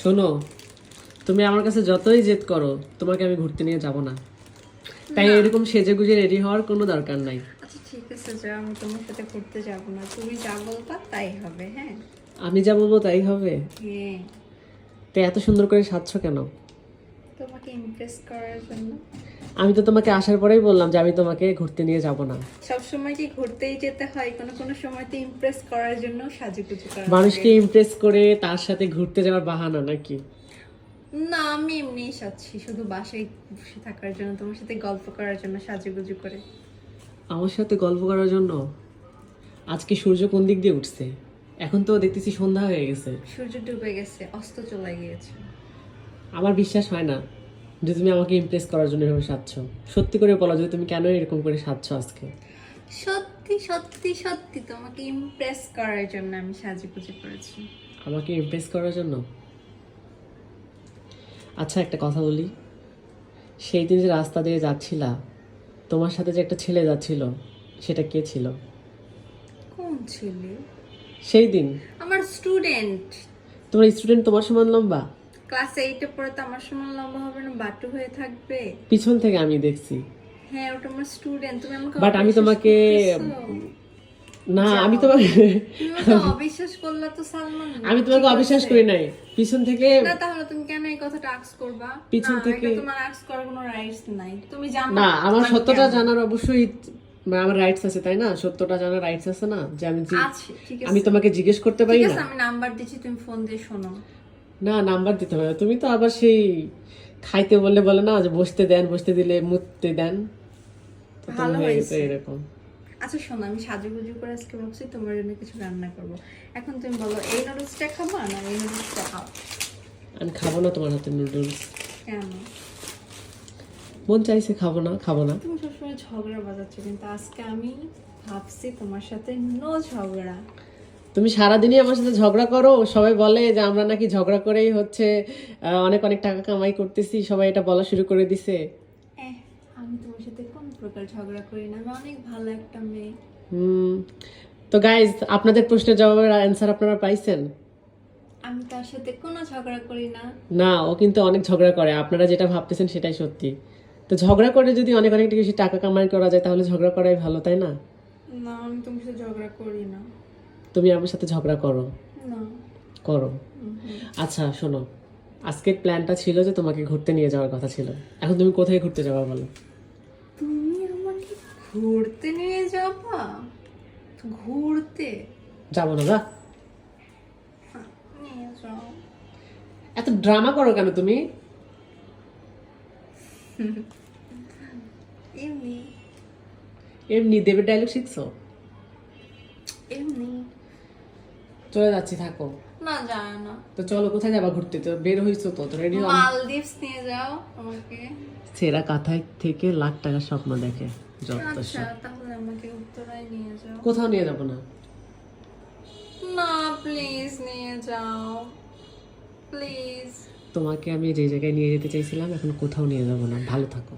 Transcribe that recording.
শোনো তুমি আমার কাছে যতই জেদ করো তোমাকে আমি ঘুরতে নিয়ে যাব না। তাই এরকম সেজে গুজে রেডি হওয়ার কোনো দরকার নাই। আচ্ছা ঠিক আছে যা আমি তোমার সাথে ঘুরতে যাব না। তুমি যা বলবা তাই হবে হ্যাঁ? আমি যা বলব তাই হবে? হ্যাঁ। তো এত সুন্দর করে সাজছো কেন? তোমাকে ইমপ্রেস করার জন্য। আমি তো তোমাকে আসার পরেই বললাম যে আমি তোমাকে ঘুরতে নিয়ে যাব না। সব সময় কি ঘুরতেই যেতে হয়? কোনো কোনো সময় তো ইমপ্রেস করার জন্য সাজুগুজু করা মানুষকে ইমপ্রেস করে তার সাথে ঘুরতে যাওয়ার বাহানা নাকি? না আমি এমনি সাজছি শুধু বাসায় বসে থাকার জন্য তোমার সাথে গল্প করার জন্য সাজুগুজু করে। আমার সাথে গল্প করার জন্য? আজকে সূর্য কোন দিক দিয়ে উঠছে? এখন তো দেখতেছি সন্ধ্যা হয়ে গেছে। সূর্য ডুবে গেছে অস্ত চলে গিয়েছে। আমার বিশ্বাস হয় না। যে তুমি আমাকে ইমপ্রেস করার জন্য এরকম সাজছ। সত্যি করে বলো যে তুমি কেন এরকম করে সাজছ আজকে? সত্যি সত্যি সত্যি তোমাকে ইমপ্রেস করার জন্য আমি সাজুগুজু করেছি। আমাকে ইমপ্রেস করার জন্য? আচ্ছা একটা কথা বলি। সেই দিন যে রাস্তা দিয়ে যাচ্ছিলা তোমার সাথে যে একটা ছেলে যাচ্ছিল সেটা কে ছিল? কোন ছেলে? সেই দিন। আমার স্টুডেন্ট তোমার স্টুডেন্ট তোমার সমান লম্বা? ক্লাস এইটে পড়ে তো আমার সমান লম্বা হবে না বাটু হয়ে থাকবে। পিছন থেকে আমি দেখছি। হ্যাঁ ওটা আমার স্টুডেন্ট তুমি আমাকে বাট আমি তোমাকে না আমি তোমাকে অবিশ্বাস করলে তো সালমান আমি তোমাকে অবিশ্বাস করি নাই। পিছন থেকে না তাহলে তুমি কেন এই কথাটা আক্স করবা? পিছন থেকে- তোমার আক্স করার কোনো রাইটস নাই। তুমি জানো না আমার সত্যটা জানার অবশ্যই মানে আমার রাইটস আছে তাই না? সত্যটা জানার রাইটস আছে না? যে আমি আমি তোমাকে জিজ্ঞেস করতে পারি না? আমি নাম্বার দিচ্ছি তুমি ফোন দিয়ে শোনো। না নাম্বার দিতে হবে তুমি তো আবার সেই খাইতে বললে বলে না যে বসতে দেন বসতে দিলে মুততে দেন। ভালো হয়েছে। এরকম। আচ্ছা শোনো আমি সাজুগুজু করে আজকে ভাবছি তোমার জন্য কিছু রান্না করব। এখন তুমি বলো এই নুডলসটা খাব না এই নুডলসটা খাও? আমি খাব না তোমার হাতে নুডলস। কেন? মন চাইছে খাব না খাব না। তুমি সবসময় ঝগড়া বাজাচ্ছ কিন্তু আজকে আমি ভাবছি তোমার সাথে নো ঝগড়া। তুমি সারাদিনই আমার সাথে ঝগড়া করো? সবাই বলে যে আমরা নাকি ঝগড়া করেই হচ্ছে অনেক অনেক টাকা কামাই করতেছি সবাই এটা বলা শুরু করে দিছে। আমি তোমার সাথে কোন প্রকার ঝগড়া করি না? আমি অনেক ভালো একটা মেয়ে। হুম। তো গাইজ আপনাদের প্রশ্নের জবাবের অ্যান্সার আপনারা পাইছেন? আমি তার সাথে কোনো ঝগড়া করি না। না ও কিন্তু অনেক ঝগড়া করে। আপনারা যেটা ভাবতেছেন সেটাই সত্যি। তো ঝগড়া করে যদি অনেক অনেক বেশি টাকা কামাই করা যায় তাহলে ঝগড়া করাই ভালো তাই না? না আমি তোমার সাথে ঝগড়া করি না। তুমি আমার সাথে ঝগড়া করো। করো। আচ্ছা শোনো। আজকের প্ল্যানটা ছিল যে তোমাকে ঘুরতে নিয়ে যাওয়ার কথা ছিল। এখন তুমি কোথায় ঘুরতে যাবা বলো? তুমি আমাকে ঘুরতে নিয়ে যাবা? ঘুরতে? যাব না যা। এত ড্রামা করো কেন তুমি? এমনি। এমনি দেবের ডায়লগ শিখছো? এমনি। চলে যাচ্ছি থাকো। না যায় না। তো চলো কোথায় যাবা ঘুরতে? তো বের হইছো তো রেডি মালদ্বীপস নিয়ে যাও আমাকে। সেরা কাথায় থেকে লাখ টাকার স্বপ্ন দেখে যত আচ্ছা তাহলে আমাকে উত্তরায় নিয়ে যাও। কোথাও নিয়ে যাব না? না প্লিজ নিয়ে যাও। প্লিজ তোমাকে আমি যে জায়গায় নিয়ে যেতে চাইছিলাম এখন কোথাও নিয়ে যাব না। ভালো থাকো।